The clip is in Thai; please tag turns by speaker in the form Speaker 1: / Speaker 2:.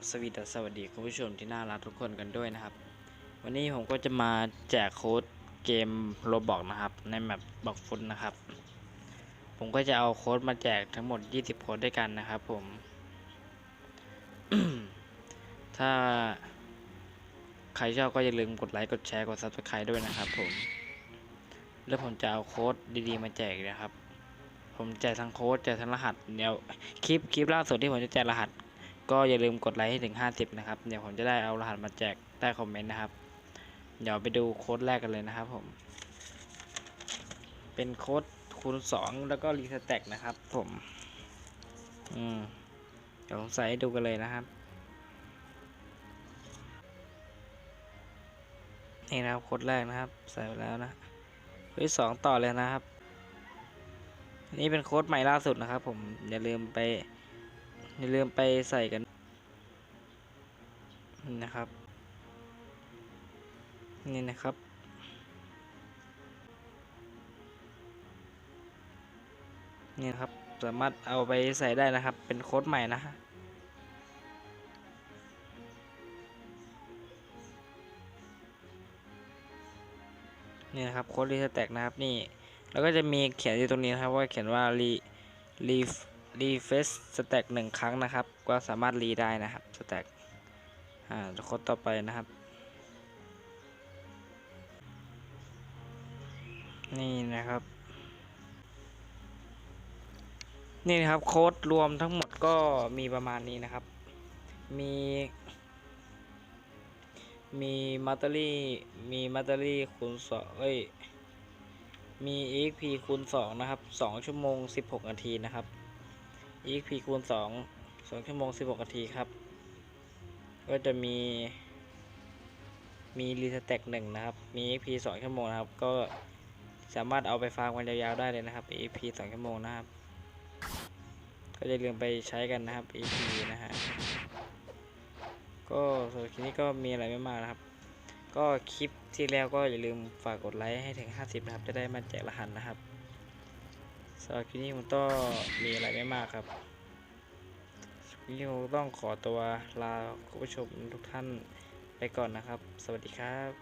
Speaker 1: สวีดัสสวัสดีคุณผู้ชมที่น่ารักทุกคนกันด้วยนะครับ วันนี้ผมก็จะมาแจกโค้ดเกมโรบอกนะครับ ในแมปบอกฟุตนะครับ ผมก็จะเอาโค้ดมาแจกทั้งหมด 20 โค้ดด้วยกันนะครับผม ถ้าใครชอบก็อย่าลืมกดไลค์กดแชร์กด subscribe ด้วยนะครับผม แล้วผมจะเอาโค้ดดีๆมาแจกนะครับ ผมแจกทั้งโค้ดแจกทั้งรหัสเดี๋ยวคลิปคลิปล่าสุดที่ผมจะแจกรหัส ก็อย่าลืมกดไลค์ให้ถึง 50 นะครับ เดี๋ยวผมจะได้เอารหัสมาแจกใต้คอมเมนต์นะครับ เดี๋ยวไปดูโค้ดแรกกันเลยนะครับผม เป็นโค้ดคูณ 2 แล้วก็รีสแต็กนะครับผม อืม เดี๋ยวผมใส่ให้ดูกันเลยนะครับ นี่นะครับโค้ดแรกนะครับ ใส่ไปแล้วนะโค้ดที่สองต่อเลยนะครับ นี่เป็นโค้ดใหม่ล่าสุดนะครับ ผม อย่าลืมไป อย่าลืมไปใส่กันนะครับ นี่นะครับ นี่นะครับสามารถเอาไปใส่ได้นะครับ เป็นโค้ดใหม่นะฮะนี่นะครับโค้ดรีสแต็กนะครับนี่ แล้วก็จะมีเขียนอยู่ตรงนี้นะครับว่าเขียนว่ารีรี รีเฟสสแต็กหนึ่งครั้งนะครับ ก็สามารถรีได้นะครับสแต็กอ่าโค้ดต่อไปนะครับ นี่นะครับ นี่นะครับโค้ดรวมทั้งหมดก็มีประมาณนี้นะครับ มีมีมัตเตอรี่ มีมัตเตอรี่คูณสองเอ้ย มี exp คูณ2นะครับ2ชั่วโมง16นาทีนะครับ exp คูณ2 2ชั่วโมง 16นาทีครับ ก็จะมี มีรีสแต็กหนึ่งนะครับ มี exp 2ชั่วโมงนะครับ ก็สามารถเอาไปฟาร์มกันยาวๆได้เลยนะครับ exp 2ชั่วโมงนะครับ ก็อย่าลืมไปใช้กันนะครับ exp นะฮะ ก็สำหรับคลิปนี้ก็มีอะไรไม่มากนะครับ ก็คลิปที่แล้วก็อย่าลืมฝากกดไลค์ให้ถึง 50 นะครับ จะได้มาแจกรหัสนะครับ สำหรับคลิปนี้ผมก็มีอะไรไม่มากครับคลิปนี้ผมต้องขอตัวลาคุณผู้ชมทุกท่านไปก่อนนะครับ สวัสดีครับ